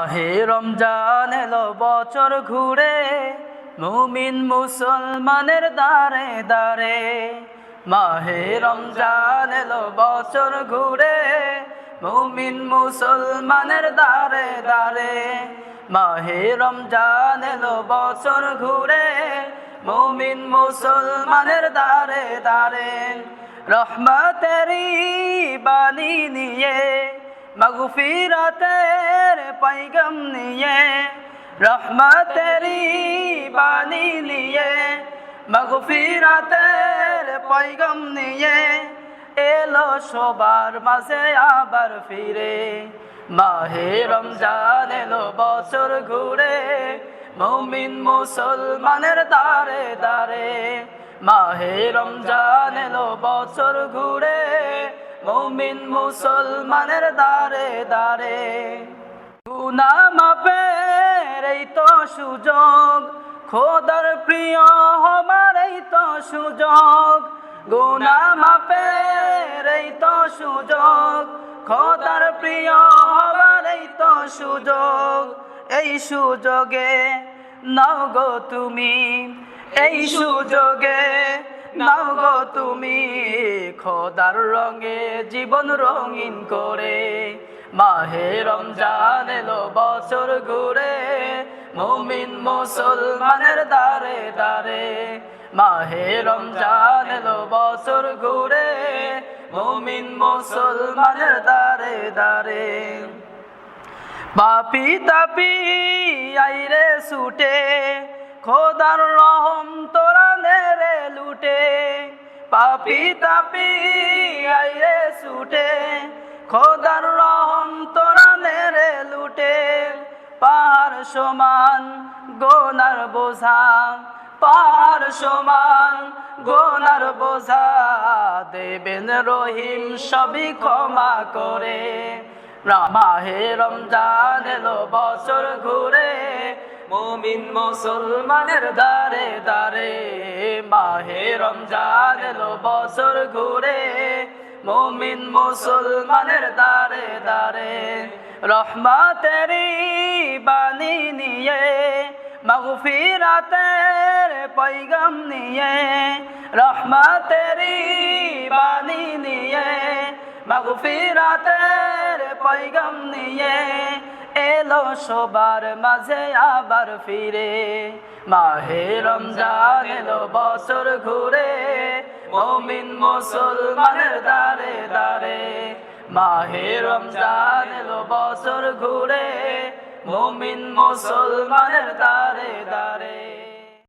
মাহে রমজান এলো বছর ঘুরে, মুমিন মুসলমানের দারে দারে মাহে রমজান এলো বছর ঘুরে, মুমিন মুসলমানের দারে দারে মাহে রমজান এলো বছর ঘুরে, মুমিন মুসলমানের দারে দারে রহমতেরি বাণী নিয়ে মগফিরাতের পাইগম নিয়ে রহমতেরি বাণী নিয়ে, মগফিরাতের পাইগম নিয়ে এলো সবার মাঝে আবার ফিরে। মাহে রমজান এলো বছর ঘুরে, মৌমিন মুসলমানের দারে দারে মাহে রমজান এলো বছর ঘুরে মৌমিন মুসলমানের দারে দারে গুনা মাপের এই তো সুযোগ, খোদার প্রিয় হবার এই তো সুযোগ। গুনা মাপের এই তো সুযোগ, খোদার প্রিয় হবার এই তো সুযোগ। এই সুযোগে নাও গো তুমি, এই সুযোগে নাও গো তুমি খোদার রঙে জীবন রঙিন করে। মাহে রমজান এলো বছর ঘুরে, মুমিন মুসলমানের দারে দারে মাহে রমজান এলো বছর ঘুরে, মুমিন মুসলমানের দারে দারে পাপি তাপি আইরে ছুটে খোদার রহম তোরা নেরে লুটে, পাপি তাপি আইরে ছুটে। খোদার রহম তোরা নেরে লুটে, পাহাড় সমান গোনার বোঝা, পাহাড় সমান গোনার বোঝা। দেবেন রহিম সবই ক্ষমা করে, মাহে রমজান এলো বছর ঘুরে। মুমিন মুসলমানের দারে দারে মাহে রমজান এলো বছর ঘুরে। মুমিন মুসলমানের দারে দারে রহমাতেরি বাণী নিয়ে, মগফিরাতের পৈগম নিয়ে রহমাতেরি বাণী নিয়ে, মগফিরাতের পৈগম নিয়ে এলো সবার মাঝে আবার ফিরে। মাহে রমজান এলো বছর ঘুরে, মমিন মুসলমানের দারে দারে মাহে রমজান এলো বছর ঘুরে, মমিন মুসলমানের দারে